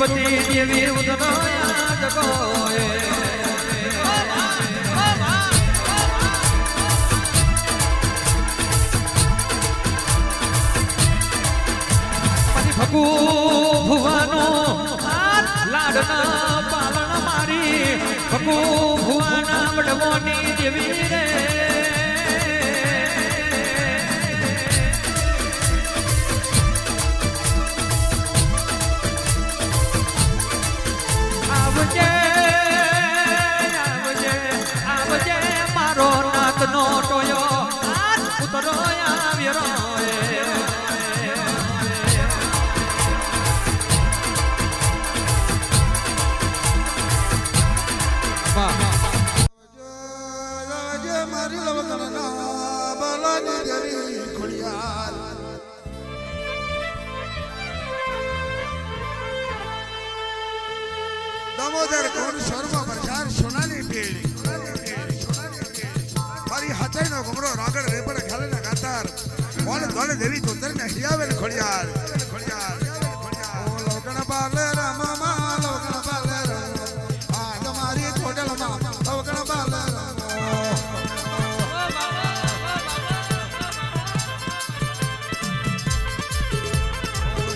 જુગપતિ દેવી ઉદરાયા જગોએ ભગુ ભુવાનો લાડના પાલન મારી. ભગુ ભુવાના વડવોની દેવી રે. દામોદર કોણ શર્મા બજાર સોનાની પેઢી. મારી હાથાઈનો ઘમરો રાગડ કાતાર કોણ દોડે દેવી તોતર ને હિયાવેલ ખોડિયાર? ખોડિયાર ઓ લવકણ બાલે રામા લવકણ બાલે રામ આ તમારી બાલે રામ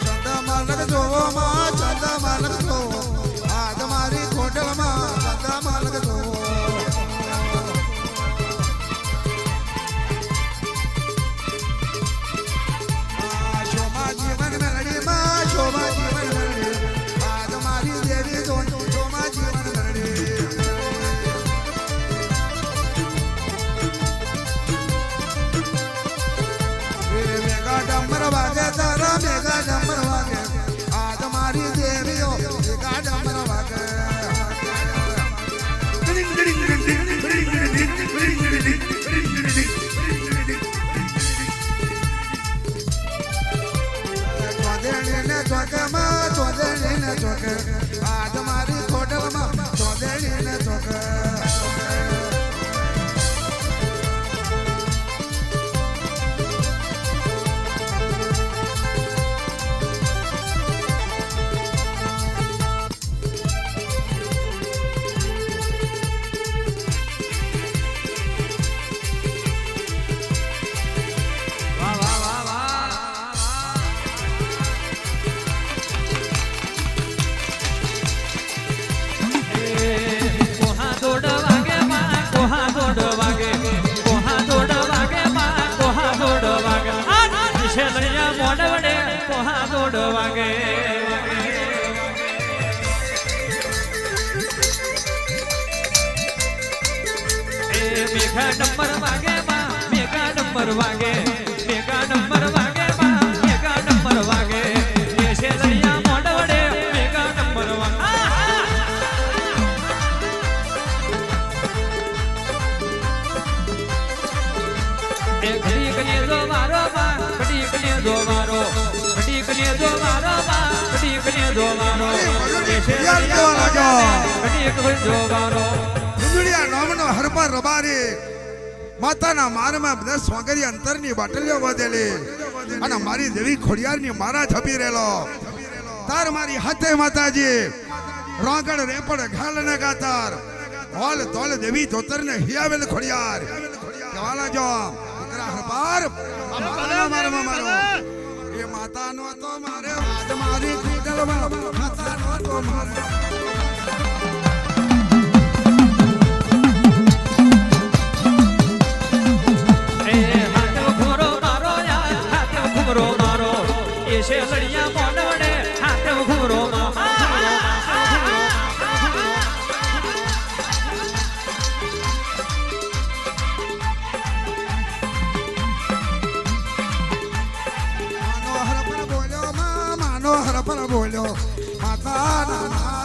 ચંદા માલક જોવો માં ચંદા માલક જોવો આ તમારી ચોદેડીને ચોકેમાં ને ચોકે આ તમારી મેઘા નંબર વાગે માં મેઘા નંબર વાગે મેઘા નંબર વાગે માં મેઘા નંબર વાગે એ શેલણિયા મોડ વડે મેઘા નંબર વાગે એ ઘડી કને જો મારો માં ઘડી કને જો મારો ઘડી કને જો મારો માં ઘડી કને જો મારો એ શેલણિયા મોડ વડે ઘડી કને જો મારો નામનો હરપર રબારી. માતાના મારમાં બધા સ્વાગરી અંતરની બાટલીઓ વધેલી. અને મારી દેવી ખોડિયારની મારા છપી રહેલો. તાર મારી હાથે માતાજી. રોગણ રેપડ ઘાલ ને ગાતાર. હોલ તોલ દેવી ધોતર ને હિયાવેલ ખોડિયાર. કહેવાલા જો, દીકરા હરપાર મારમાં મારો. એ માતાનો તો મારે આજ મારી પીડલમાં માતાનો તો મારે. માં માનો હરપર